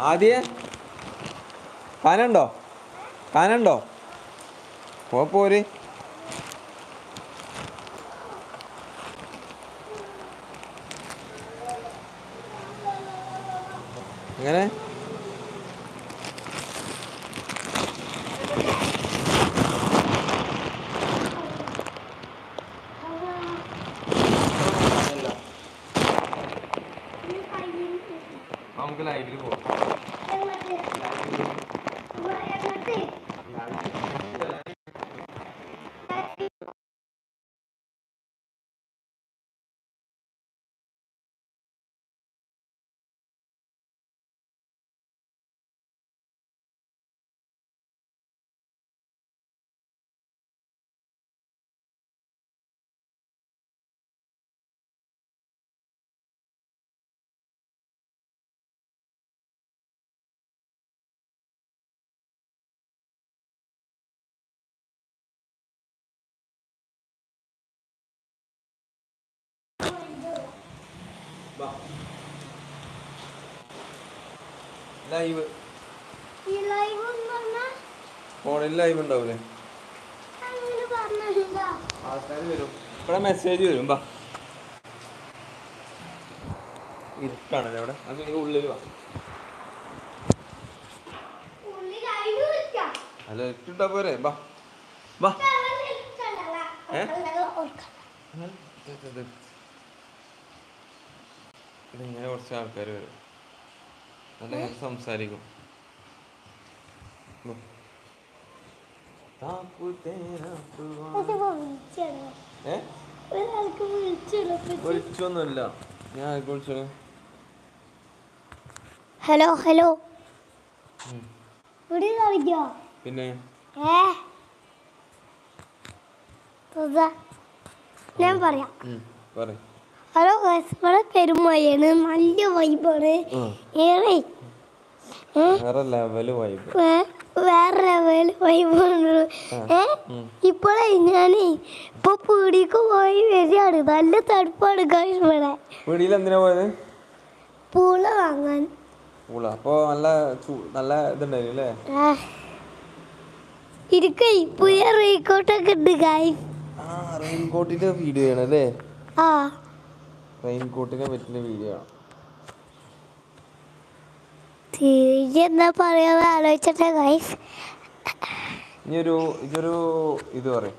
ആദ്യേ? കാനുണ്ടോ? കാനുണ്ടോ? പോരി പോര് എങ്ങനെ നമുക്ക് ലൈവിൽ പോവാം. ലൈവ് ഫോണിൽ ലൈവ് ഉണ്ടാവൂലേ ആൾക്കാർ വരും ഇവിടെ മെസ്സേജ് വരും ബാ ഇരുട്ടാണല്ലേ അവിടെ അത് നീ ഉള്ളിൽ വാ അല്ല ഇട്ടിട്ടാ പോരെ ബാ ബാ ഏ? ഇതിങ്ങനെ കുറച്ച് ആൾക്കാർ വരും. നല്ല ഇങ്ങനെ സംസാരിക്കും. വിളിച്ചൊന്നുമില്ല. ഞാൻ ഹലോ ഹലോ. പിന്നെ. ഞാൻ പറയാം. പറയ്. ഹലോ guys, ഇവിടെ പെരുമഴയാണ് നല്ല വൈബാണ്. ഏറെ. ഏ? വേറെ ലെവൽ വൈബ് വേറെ ലെവൽ വൈബാണ് ഏ? ഇപ്പോഴേ ഞാനേ ഇപ്പൊ പീടിക്ക് പോയി വരികയാണ്. നല്ല തണുപ്പാണ് ഇവിടെ. വീടിയിൽ എന്തിനാ പോയത്? പൂള വാങ്ങാൻ. പൂള. അപ്പൊ നല്ല നല്ല ഇതുണ്ടായിരുന്നു അല്ലേ ആ. ഇരിക്കേ പുതിയ റീക്കോട്ടൊക്കെ ഉണ്ട് guys. ആ റെയിൻകോട്ടിന്റെ വീഡിയോ ആണല്ലേ ആ. റെയിൻകോട്ടിനെ പറ്റുന്ന വീഡിയോ ആണ്. തിരിച്ച് എന്താ പറയാന്ന് ആലോചിച്ചിട്ടെ ഗൈസ് ഇനി ഒരു ഇതൊരു ഇത് പറയും.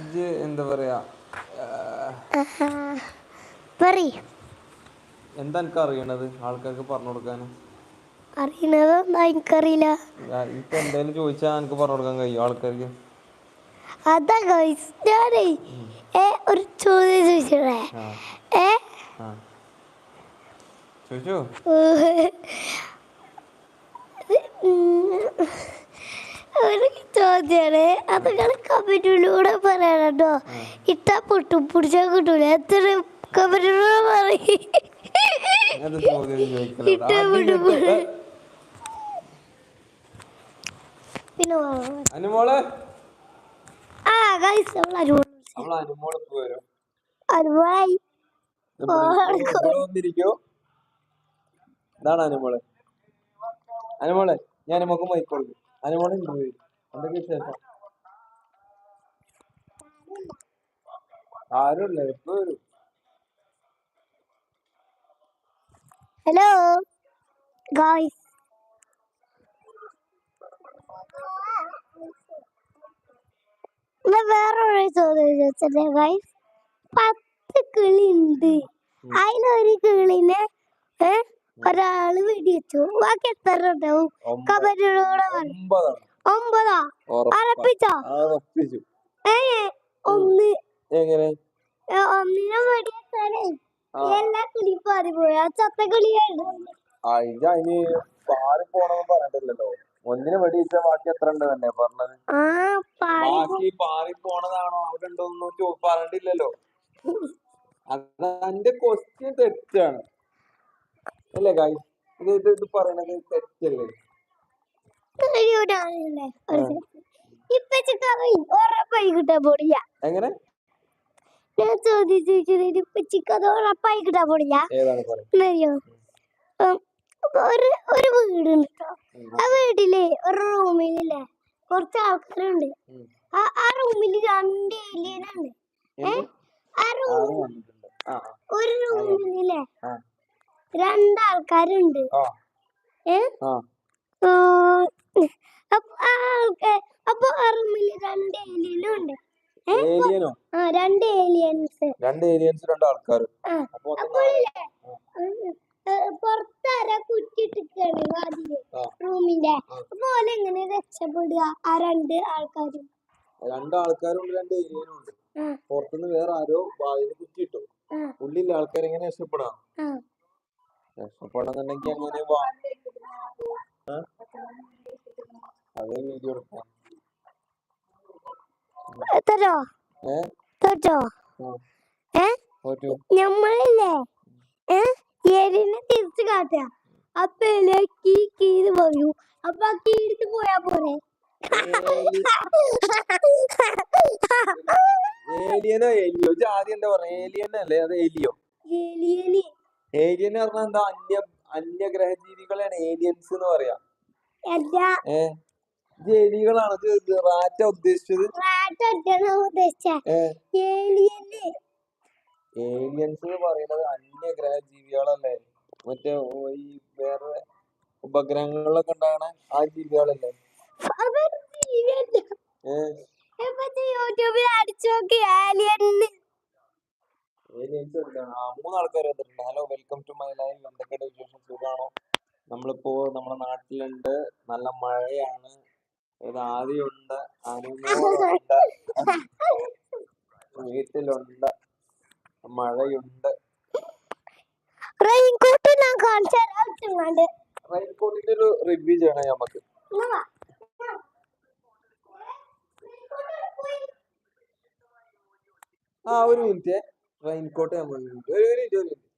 ഇത് എന്താ പറയാ എന്താ എനിക്ക് അറിയണത് ആൾക്കാർക്ക് പറഞ്ഞു കൊടുക്കാൻ അറിയണതൊന്നും എനിക്കറിയില്ല. ഇപ്പൊ എന്തായാലും ചോദിച്ചാൽ എനിക്ക് പറഞ്ഞു കൊടുക്കാൻ കഴിയും ആൾക്കാർക്ക്. അതാ ഗൈസ് ഞാനേ ഒരു ചോദ്യം ചോദിച്ചോളേ ഏ ചോദിച്ചോ? ഒരു ചോദ്യമാണ് അത് നിങ്ങൾ കമന്റിലൂടെ പറയണം കേട്ടോ. ഇട്ടാ പൊട്ടും പിടിച്ചാൽ കിട്ടൂല. എത്ര കമന്റിലൂടെ പറയും? ഇട്ടാ പൊട്ടും പിന്നെ ആ ഗൈസ് നമ്മൾ അരുവ നമ്മൾ അനുമോൾ വന്നിരിക്കോ? ഇതാണ് അനുമോൾ. അനുമോളെ ഞാൻ നമുക്ക് മൈക്കോളൂ അനുമോളെ. എന്തൊക്കെ വിശേഷം? ആരുമില്ല ഇപ്പൊ വരും? ഹലോ ഗായ്സ് വേറൊരു ചോദ്യം ചോദിച്ചല്ലേ ഗൈസ് പത്ത് കിളി ഉണ്ട് അതിലൊരു കിളിനെ ഒരാൾ വെടിവെച്ചു. ബാക്കി എത്ര ഉണ്ടാവും? കബരിയോടെ ഒമ്പതാ. അറപ്പിച്ചോ? ഏ ഒന്ന്. ഒന്നിനെ വെടിവെച്ചാലേ. എല്ലാ കിളിയും പാറി പോയി ആ ചത്ത കിളിയായിരുന്നു അതിന് പാറി പോണെന്ന് പറഞ്ഞിട്ടില്ലല്ലോ. ഒന്നിന് വെടി വെച്ചാൽ ബാക്കി എത്ര ഉണ്ട് തന്നെ പറഞ്ഞത്? ബാക്കി പാറി പോണതാണോ അവിടെ ഉണ്ടോന്ന് ചോ പറഞ്ഞിട്ടില്ലല്ലോ. അത് അന്റെ ക്വസ്റ്റ്യൻ തെറ്റാണ്. അല്ലേ കായ് ഇത് ഇത് ഇത് പറയണത് തെറ്റല്ലേ? എങ്ങനെ? ഞാൻ ചോദിച്ചു ഉറപ്പായി കിട്ടാൻ പോണില്ല. ഒരു ഒരു വീടുണ്ട് കേട്ടോ ആ വീട്ടിലെ ഒരു റൂമിലില്ലേ? കുറച്ച് ആൾക്കാരുണ്ട്. ആ ആ റൂമിൽ രണ്ട് ഏലിയനാണ്. ഏ? ആ റൂമിൽ ഒരു റൂമിലില്ലേ? രണ്ടാൾക്കാരുണ്ട്. ഏ? അപ്പൊ ആ ആൾക്കാർ അപ്പൊ ആ റൂമിൽ രണ്ട് ഏലിയനും ഉണ്ട് ഏലിയനോ? ആ രണ്ട് ഏലിയൻസ്. രണ്ട് ഏലിയൻസ് രണ്ട് ആൾക്കാർ ആ. അപ്പൊ കുറ്റിട്ടിട്ടാണ് വാതിൽ റൂമിന്റെ. അപ്പൊ ഓൽ എങ്ങനെ രക്ഷപ്പെടുക? ആ രണ്ട് ആൾക്കാരും. രണ്ട് ആൾക്കാരുണ്ട് രണ്ട് ഏലിയനും ഉണ്ട്. പുറത്തുനിന്ന് വേറെ ആരോ വാതിൽ കുറ്റിട്ടു ഉള്ളിലെ ആൾക്കാർ എങ്ങനെ രക്ഷപ്പെടാം? ആ. രക്ഷപ്പെടണമെന്നുണ്ടെങ്കിൽ അങ്ങനെ വാ? അതേ വീഡിയോ എടുക്കാം. തരോ തരോ ഞമ്മളില്ലേ? ഏ? എലിനെ തിരിച്ചു കാട്ടുക. അപ്പൊ എലി കീ കീന്ന് പറയൂ അപ്പൊ ആ പോയാ പോരെ. ഏലിയനോ എന്താ പറഞ്ഞ ഏലിയൻ അല്ലേ? അത് ഏലിയോ? എലി എലി ഏലിയൻ പറഞ്ഞാൽ എന്താ? അന്യ അന്യഗ്രഹ ജീവികളാണ് ഏലിയൻസ് എന്ന് പറയാ. ഏ? റാറ്റ ഉദ്ദേശിച്ചത്. റാറ്റ് ഉദ്ദേശിച്ച? ഏലിയന് ഏലിയൻസ് എന്ന് പറയുന്നത് അന്യഗ്രഹ ജീവികളല്ലേ മറ്റേ ഈ വേറെ ഉപഗ്രഹങ്ങളിലൊക്കെ ഉണ്ടാകണ ആ ജീവികളല്ലേ? മൂന്ന് ആൾക്കാർ വന്നിട്ടുണ്ട്. Hello welcome to my life എന്തൊക്കെയുണ്ട് വിശേഷം? നമ്മളിപ്പോ നമ്മുടെ നാട്ടിലുണ്ട്. നല്ല മഴയാണ്. ആദ്യമുണ്ട്. വീട്ടിലുണ്ട്. മഴയുണ്ട്. റെയിൻകോട്ട് ഞാൻ കാണിച്ചു തരാം. റെയിൻകോട്ടിന്റെ ഒരു റിവ്യൂ ചെയ്യണം നമുക്ക്. ആ ഒരു മിനിറ്റ്. റെയിൻകോട്ട് നമ്മൾ ഒരു മിനിറ്റ് ഒരു മിനിറ്റ് ഒരു മിനിറ്റ്.